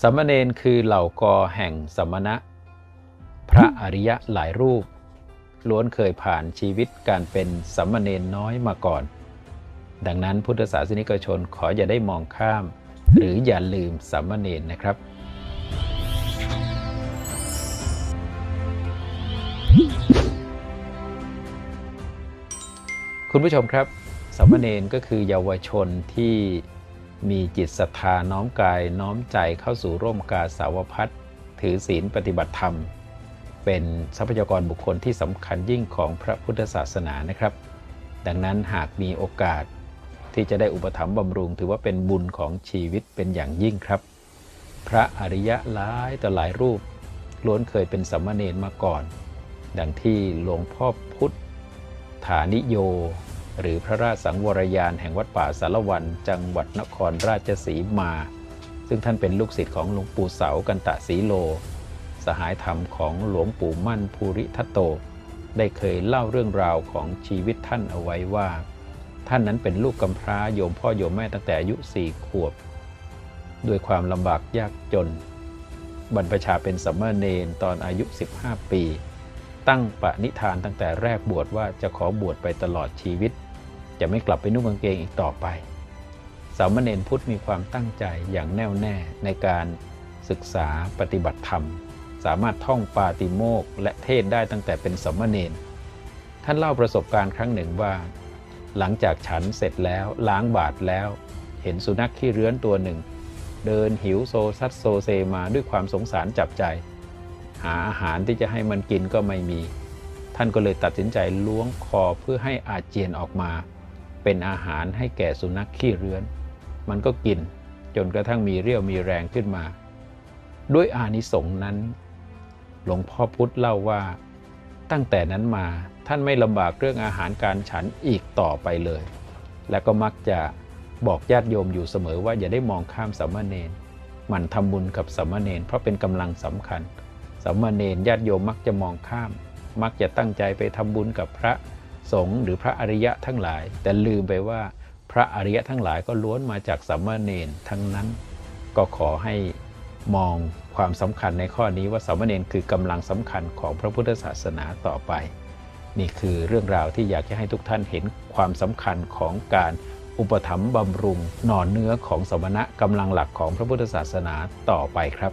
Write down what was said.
สามเณรคือเหล่ากอแห่งสมณะ พระอริยะหลายรูป ล้วนเคยผ่านชีวิตการเป็นสามเณรน้อยมาก่อน ดังนั้นพุทธศาสนิกชนขออย่าได้มองข้าม หรืออย่าลืมสามเณรนะครับคุณผู้ชมครับสามเณรก็คือเยาวชนที่ มีจิตศรัทธาน้อมกายน้อมใจเข้าสู่ร่วมกาสาวพัฒถือศีลปฏิบัติธรรม เป็นทรัพยากรบุคคลที่สำคัญยิ่งของพระพุทธศาสนานะครับ ดังนั้นหากมีโอกาสที่จะได้อุปถัมภ์บำรุง ถือว่าเป็นบุญของชีวิตเป็นอย่างยิ่งครับ พระอริยะหลายต่อหลายรูป ล้วนเคยเป็นสัมมาเนรมาก่อน ดังที่หลวงพ่อพุทธฐานิโย หรือพระราชสังวรยานแห่งวัดป่าสารวัน จังหวัดนครราชสีมา ซึ่งท่านเป็นลูกศิษย์ของหลวงปู่เสากันตะสีโล สหายธรรมของหลวงปู่มั่นภูริทัตโต ได้เคยเล่าเรื่องราวของชีวิตท่านเอาไว้ว่า ท่านนั้นเป็นลูกกำพร้าโยมพ่อโยมแม่ตั้งแต่อายุสี่ขวบ ด้วยความลำบากยากจน บรรพชาเป็นสัมมาเนนตอนอายุ 15 ปี ตั้งปณิธานตั้งแต่แรกบวชว่าจะขอบวชไปตลอดชีวิต จะไม่กลับไปนุ่งกางเกงอีกต่อไป สามเณรพุทธมีความตั้งใจอย่างแน่วแน่ในการศึกษาปฏิบัติธรรม สามารถท่องปาติโมกข์และเทศได้ตั้งแต่เป็นสามเณรท่านเล่าประสบการณ์ครั้งหนึ่งว่า หลังจากฉันเสร็จแล้วล้างบาทแล้ว เห็นสุนัขขี้เรื้อนตัวหนึ่ง เดินหิวโซซัดโซเซมาด้วยความสงสารจับใจ หาอาหารที่จะให้มันกินก็ไม่มี ท่านก็เลยตัดสินใจล้วงคอเพื่อให้อาเจียนออกมา เป็นอาหารให้แก่สุนัขขี้เรื้อน มันก็กินจนกระทั่งมีเรี่ยวมีแรงขึ้นมา ด้วยอานิสงส์นั้น หลวงพ่อพุธเล่าว่า ตั้งแต่นั้นมาท่านไม่ลำบากเรื่องอาหารการฉันอีกต่อไปเลย และก็มักจะบอกญาติโยมอยู่เสมอว่าอย่าได้มองข้ามสามมาเณรมันทำบุญกับสามมาเณรเพราะเป็นกำลังสำคัญสามมาเณรญาติโยมมักจะมองข้าม มักจะตั้งใจไปทำบุญกับพระ สงฆ์หรือพระอริยะทั้งหลาย แต่ลืมไปว่าพระอริยะทั้งหลายก็ล้วนมาจากสามมาเณรทั้งนั้น ก็ขอให้มองความสำคัญในข้อนี้ว่าสามมาเณรคือกำลังสำคัญของพระพุทธศาสนาต่อไป นี่คือเรื่องราวที่อยากจะให้ทุกท่านเห็นความสำคัญของการอุปถัมภ์บำรุงหน่อเนื้อของสมณะกำลังหลักของพระพุทธศาสนาต่อไปครับ